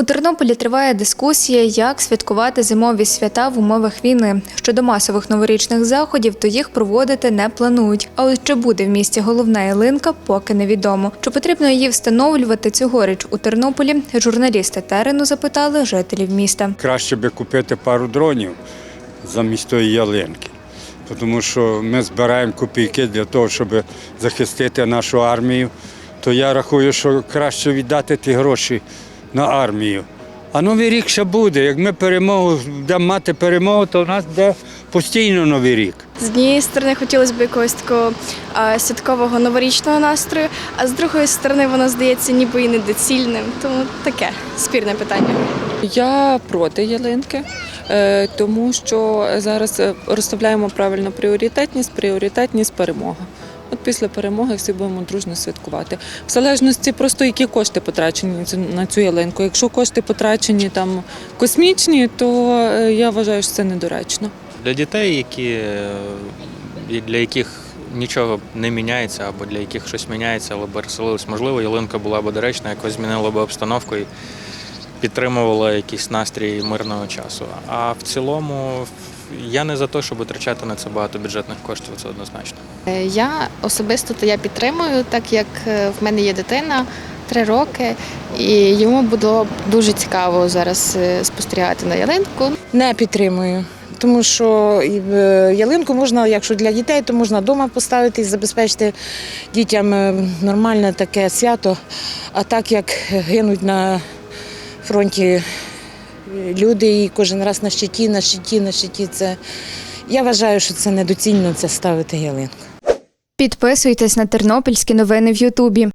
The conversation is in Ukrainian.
У Тернополі триває дискусія, як святкувати зимові свята в умовах війни. Щодо масових новорічних заходів, то їх проводити не планують. А от чи буде в місті головна ялинка, поки невідомо. Чи потрібно її встановлювати цьогоріч у Тернополі? Журналісти терену запитали жителів міста. Краще би купити пару дронів замість тої ялинки. Тому що ми збираємо копійки для того, щоб захистити нашу армію. То я рахую, що краще віддати ті гроші на армію. А новий рік ще буде. Як ми перемогу будемо мати перемогу, то у нас буде постійно новий рік. З однієї сторони хотілося б якогось такого а, святкового новорічного настрою, а з другої сторони воно здається ніби і недоцільним. Тому таке спірне питання. Я проти ялинки, е, тому що зараз е, розставляємо правильно пріоритетність, пріоритетність перемога. От після перемоги всі будемо дружно святкувати. В залежності просто які кошти потрачені на цю- ялинку. Якщо кошти потрачені там космічні, то е, я вважаю, що це недоречно. Для дітей, які, е, для яких нічого не міняється, або для яких щось міняється, але б розселились, можливо, ялинка була б доречна, якось змінила б обстановку і підтримувала якийсь настрій мирного часу. А в цілому я не за те, щоб витрачати на це багато бюджетних коштів, це однозначно. Е, Я особисто то я підтримую, так як е, в мене є дитина три роки, і йому було дуже цікаво зараз е, спостерігати на ялинку. Не підтримую. Тому що ялинку можна, якщо для дітей, то можна вдома поставити і забезпечити дітям нормальне таке свято. А так як гинуть на фронті е, люди і кожен раз на щиті, на щиті, на щиті, це я вважаю, що це недоцільно це ставити ялинку. Підписуйтесь на тернопільські новини в Ютубі.